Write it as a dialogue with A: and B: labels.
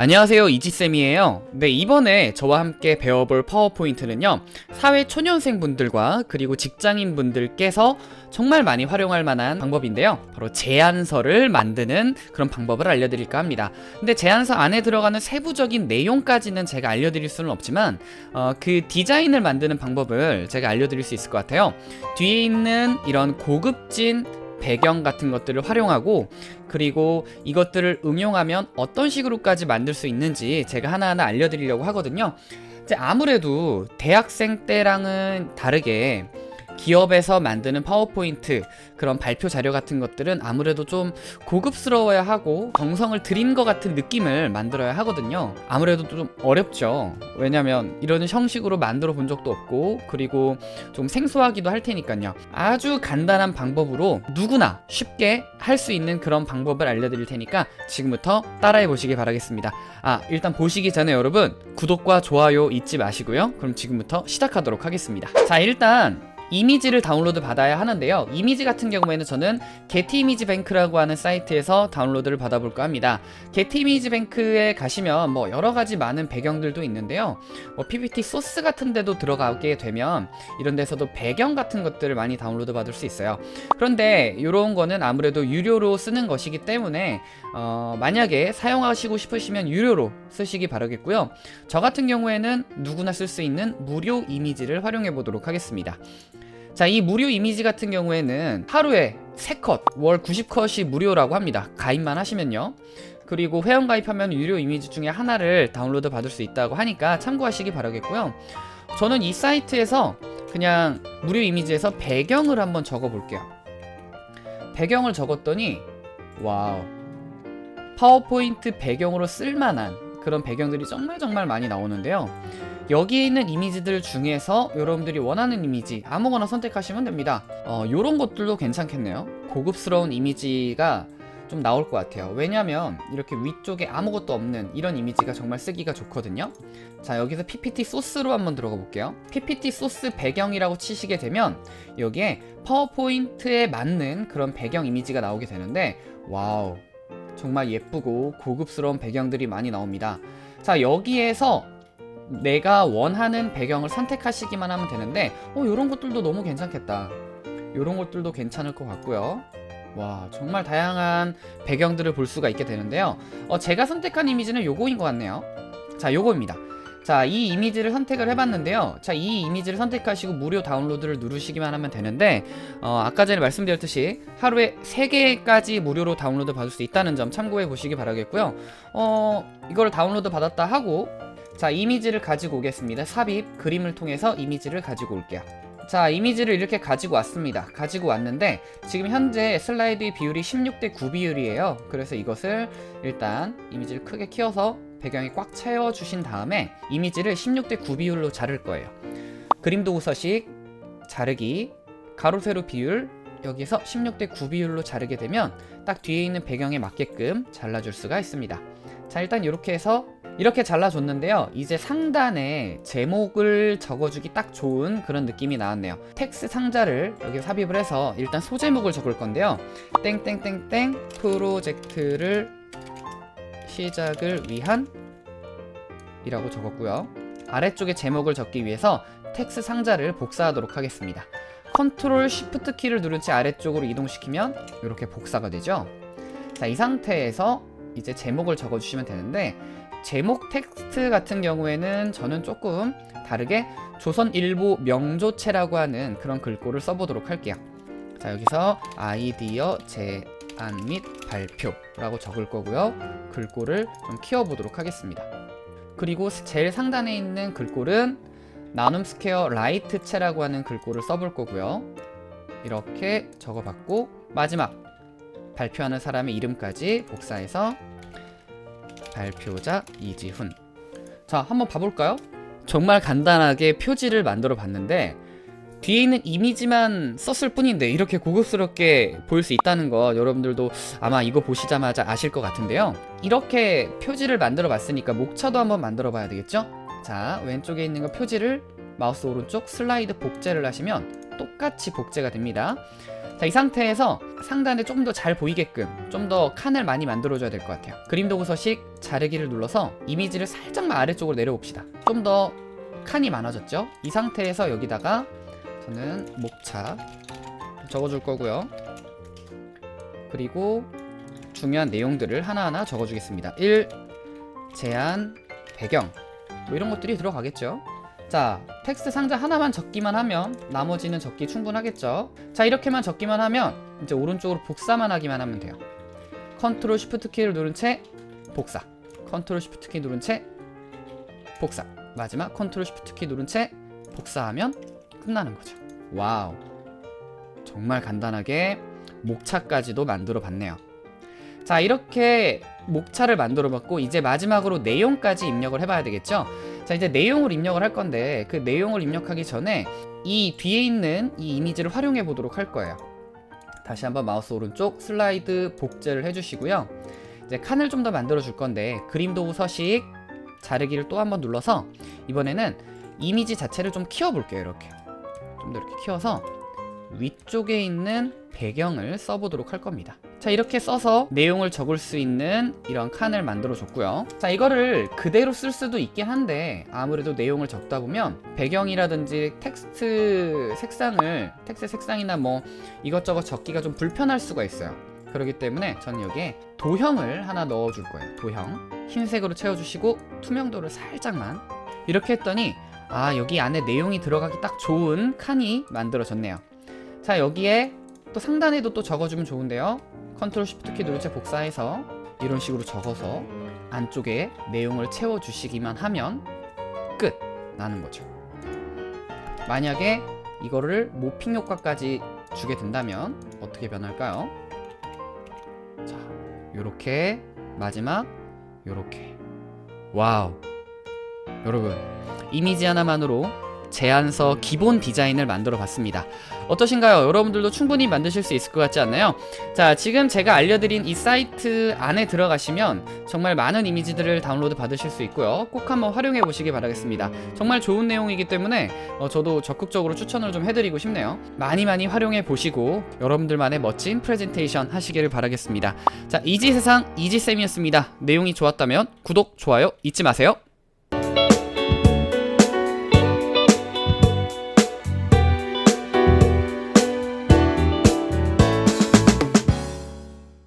A: 안녕하세요 이지쌤이에요. 네 이번에 저와 함께 배워볼 파워포인트는요 사회 초년생 분들과 그리고 직장인 분들께서 정말 많이 활용할 만한 방법인데요. 바로 제안서를 만드는 그런 방법을 알려드릴까 합니다. 근데 제안서 안에 들어가는 세부적인 내용까지는 제가 알려드릴 수는 없지만 어, 그 디자인을 만드는 방법을 제가 알려드릴 수 있을 것 같아요. 뒤에 있는 이런 고급진 배경 같은 것들을 활용하고 그리고 이것들을 응용하면 어떤 식으로까지 만들 수 있는지 제가 하나하나 알려드리려고 하거든요. 아무래도 대학생 때랑은 다르게 기업에서 만드는 파워포인트 그런 발표 자료 같은 것들은 아무래도 좀 고급스러워야 하고 정성을 들인 것 같은 느낌을 만들어야 하거든요. 아무래도 좀 어렵죠. 왜냐면 이런 형식으로 만들어 본 적도 없고 그리고 좀 생소하기도 할 테니까요. 아주 간단한 방법으로 누구나 쉽게 할 수 있는 그런 방법을 알려드릴 테니까 지금부터 따라해 보시기 바라겠습니다. 아, 일단 보시기 전에 여러분 구독과 좋아요 잊지 마시고요. 그럼 지금부터 시작하도록 하겠습니다. 자, 일단 이미지를 다운로드 받아야 하는데요. 이미지 같은 경우에는 저는 게티 이미지 뱅크라고 하는 사이트에서 다운로드를 받아볼까 합니다. 게티 이미지 뱅크에 가시면 뭐 여러 가지 많은 배경들도 있는데요. 뭐 PPT 소스 같은 데도 들어가게 되면 이런 데서도 배경 같은 것들을 많이 다운로드 받을 수 있어요. 그런데 이런 거는 아무래도 유료로 쓰는 것이기 때문에 어, 만약에 사용하시고 싶으시면 유료로 쓰시기 바라겠고요. 저 같은 경우에는 누구나 쓸 수 있는 무료 이미지를 활용해 보도록 하겠습니다. 자, 이 무료 이미지 같은 경우에는 하루에 3컷, 월 90컷이 무료라고 합니다. 가입만 하시면요. 그리고 회원 가입하면 유료 이미지 중에 하나를 다운로드 받을 수 있다고 하니까 참고하시기 바라겠고요. 저는 이 사이트에서 그냥 무료 이미지에서 배경을 한번 적어 볼게요. 배경을 적었더니 와우. 파워포인트 배경으로 쓸만한 그런 배경들이 정말 정말 많이 나오는데요. 여기에 있는 이미지들 중에서 여러분들이 원하는 이미지 아무거나 선택하시면 됩니다. 어, 요런 것들도 괜찮겠네요. 고급스러운 이미지가 좀 나올 것 같아요. 왜냐면 이렇게 위쪽에 아무것도 없는 이런 이미지가 정말 쓰기가 좋거든요. 자, 여기서 PPT 소스로 한번 들어가 볼게요. PPT 소스 배경이라고 치시게 되면 여기에 파워포인트에 맞는 그런 배경 이미지가 나오게 되는데 와우. 정말 예쁘고 고급스러운 배경들이 많이 나옵니다. 자, 여기에서 내가 원하는 배경을 선택하시기만 하면 되는데 어 요런 것들도 너무 괜찮겠다. 요런 것들도 괜찮을 것 같고요. 와 정말 다양한 배경들을 볼 수가 있게 되는데요. 어 제가 선택한 이미지는 요거인 것 같네요. 자 요거입니다 자 이 이미지를 선택을 해봤는데요. 자 이 이미지를 선택하시고 무료 다운로드를 누르시기만 하면 되는데 어 아까 전에 말씀드렸듯이 하루에 3개까지 무료로 다운로드 받을 수 있다는 점 참고해 보시기 바라겠고요. 어 이걸 다운로드 받았다 하고 자 이미지를 가지고 오겠습니다. 삽입 그림을 통해서 이미지를 가지고 올게요. 자 이미지를 이렇게 가지고 왔습니다. 가지고 왔는데 지금 현재 슬라이드의 비율이 16대 9 비율이에요. 그래서 이것을 일단 이미지를 크게 키워서 배경이 꽉 채워 주신 다음에 이미지를 16대 9 비율로 자를 거예요 그림 도구 서식 자르기 가로 세로 비율 여기서 16대 9 비율로 자르게 되면 딱 뒤에 있는 배경에 맞게끔 잘라줄 수가 있습니다 자 일단 이렇게 해서 이렇게 잘라줬는데요. 이제 상단에 제목을 적어주기 딱 좋은 그런 느낌이 나왔네요. 텍스 상자를 여기 삽입을 해서 일단 소제목을 적을 건데요. 땡땡땡땡 프로젝트를 시작을 위한 이라고 적었고요. 아래쪽에 제목을 적기 위해서 텍스 상자를 복사하도록 하겠습니다. 컨트롤 쉬프트 키를 누른 채 아래쪽으로 이동시키면 이렇게 복사가 되죠. 자, 이 상태에서 이제 제목을 적어주시면 되는데 제목 텍스트 같은 경우에는 저는 조금 다르게 조선일보 명조체라고 하는 그런 글꼴을 써보도록 할게요. 자 여기서 아이디어 제안 및 발표라고 적을 거고요. 글꼴을 좀 키워보도록 하겠습니다. 그리고 제일 상단에 있는 글꼴은 나눔 스퀘어 라이트 체라고 하는 글꼴을 써볼 거고요. 이렇게 적어봤고 마지막 발표하는 사람의 이름까지 복사해서 발표자 이지훈. 자, 한번 봐볼까요? 정말 간단하게 표지를 만들어 봤는데 뒤에 있는 이미지만 썼을 뿐인데 이렇게 고급스럽게 보일 수 있다는 거 여러분들도 아마 이거 보시자마자 아실 것 같은데요. 이렇게 표지를 만들어 봤으니까 목차도 한번 만들어 봐야 되겠죠? 자, 왼쪽에 있는 거 표지를 마우스 오른쪽 슬라이드 복제를 하시면 똑같이 복제가 됩니다. 자, 이 상태에서 상단에 조금 더 잘 보이게끔 좀 더 칸을 많이 만들어줘야 될 것 같아요. 그림 도구 서식 자르기를 눌러서 이미지를 살짝만 아래쪽으로 내려봅시다. 좀 더 칸이 많아졌죠? 이 상태에서 여기다가 저는 목차 적어줄 거고요. 그리고 중요한 내용들을 하나하나 적어주겠습니다. 1. 제한, 배경 뭐 이런 것들이 들어가겠죠. 자, 텍스트 상자 하나만 적기만 하면 나머지는 적기 충분하겠죠. 자, 이렇게만 적기만 하면 이제 오른쪽으로 복사만 하기만 하면 돼요. 컨트롤 쉬프트 키를 누른 채 복사. 컨트롤 쉬프트 키 누른 채 복사. 마지막 컨트롤 쉬프트 키 누른 채 복사하면 끝나는 거죠. 와우. 정말 간단하게 목차까지도 만들어 봤네요. 자, 이렇게 목차를 만들어 봤고 이제 마지막으로 내용까지 입력을 해 봐야 되겠죠? 자, 이제 내용을 입력을 할 건데 그 내용을 입력하기 전에 이 뒤에 있는 이 이미지를 활용해 보도록 할 거예요. 다시 한번 마우스 오른쪽 슬라이드 복제를 해 주시고요. 이제 칸을 좀 더 만들어 줄 건데 그림 도구 서식 자르기를 또 한번 눌러서 이번에는 이미지 자체를 좀 키워 볼게요. 이렇게. 좀 더 이렇게 키워서 위쪽에 있는 배경을 써보도록 할 겁니다. 자 이렇게 써서 내용을 적을 수 있는 이런 칸을 만들어 줬고요. 자 이거를 그대로 쓸 수도 있긴 한데 아무래도 내용을 적다 보면 배경이라든지 텍스트 색상을 텍스트 색상이나 뭐 이것저것 적기가 좀 불편할 수가 있어요. 그렇기 때문에 저는 여기에 도형을 하나 넣어 줄 거예요. 도형 흰색으로 채워주시고 투명도를 살짝만 이렇게 했더니 아 여기 안에 내용이 들어가기 딱 좋은 칸이 만들어졌네요. 자 여기에 또 상단에도 또 적어주면 좋은데요. 컨트롤 쉬프트 키 누른 채 복사해서 이런 식으로 적어서 안쪽에 내용을 채워주시기만 하면 끝 나는 거죠. 만약에 이거를 모핑 효과까지 주게 된다면 어떻게 변할까요? 자, 요렇게 마지막 요렇게 와우 여러분 이미지 하나만으로 제안서 기본 디자인을 만들어 봤습니다. 어떠신가요? 여러분들도 충분히 만드실 수 있을 것 같지 않나요? 자, 지금 제가 알려드린 이 사이트 안에 들어가시면 정말 많은 이미지들을 다운로드 받으실 수 있고요. 꼭 한번 활용해 보시기 바라겠습니다. 정말 좋은 내용이기 때문에 어, 저도 적극적으로 추천을 좀 해드리고 싶네요. 많이 많이 활용해 보시고 여러분들만의 멋진 프레젠테이션 하시기를 바라겠습니다. 자, 이지 세상 이지쌤이었습니다. 내용이 좋았다면 구독, 좋아요 잊지 마세요.